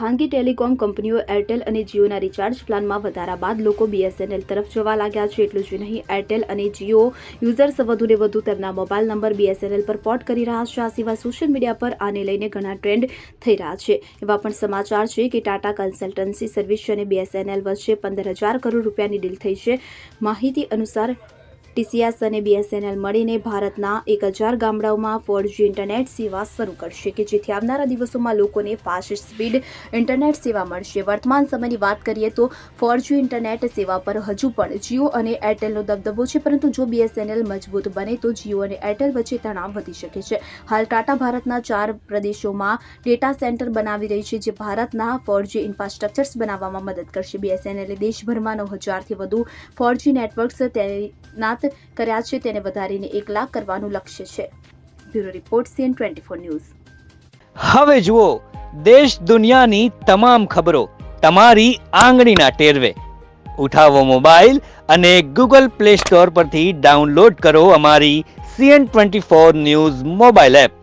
ખાનગી ટેલિકોમ કંપનીઓ એરટેલ અને જીઓના રિચાર્જ પ્લાનમાં વધારા બાદ લોકો બીએસએનએલ તરફ જવા લાગ્યા છે. એટલું જ નહીં, એરટેલ અને જીઓ યુઝર્સ વધુને વધુ તેમના મોબાઈલ નંબર બીએસએનએલ પર પોર્ટ કરી રહ્યા છે. આ સિવાય સોશિયલ મીડિયા પર આને લઈને ઘણા ટ્રેન્ડ થઈ રહ્યા છે. એવા પણ સમાચાર છે કે ટાટા કન્સલ્ટન્સી સર્વિસ અને બીએસએનએલ વચ્ચે પંદર હજાર કરોડ રૂપિયાની ડીલ થઈ છે. માહિતી અનુસાર ટીસીએસ અને બીએસએનએલ મળીને ભારતના એક હજાર ગામડાઓમાં ફોરજી ઇન્ટરનેટ સેવા શરૂ કરશે કે જેથી આવનારા દિવસોમાં લોકોને ફાસ્ટ સ્પીડ ઇન્ટરનેટ સેવા મળશે. વર્તમાન સમયની વાત કરીએ તો ફોરજી ઇન્ટરનેટ સેવા પર હજુ પણ જીઓ અને એરટેલનો દબદબો છે, પરંતુ જો બીએસએનએલ મજબૂત બને તો જીઓ અને એરટેલ વચ્ચે તણાવ વધી શકે છે. હાલ ટાટા ભારતના ચાર પ્રદેશોમાં ડેટા સેન્ટર બનાવી રહી છે, જે ભારતના ફોરજી ઇન્ફ્રાસ્ટ્રક્ચર્સ બનાવવામાં મદદ કરશે. બીએસએનએલે દેશભરમાં નવ હજારથી વધુ ફોર જી નેટવર્ક્સ તૈનાત કર્યા છે તેને વધારીને એક લાખ કરવાનું લક્ષ્ય છે. Bureau report CN twenty four news. હવે જુઓ, દેશ દુનિયાની તમામ ખબરો તમારી આંગળીના ટેરવે. ઉઠાવો મોબાઈલ અને ગૂગલ પ્લે સ્ટોર પરથી ડાઉનલોડ કરો અમારી CN twenty four news mobile app.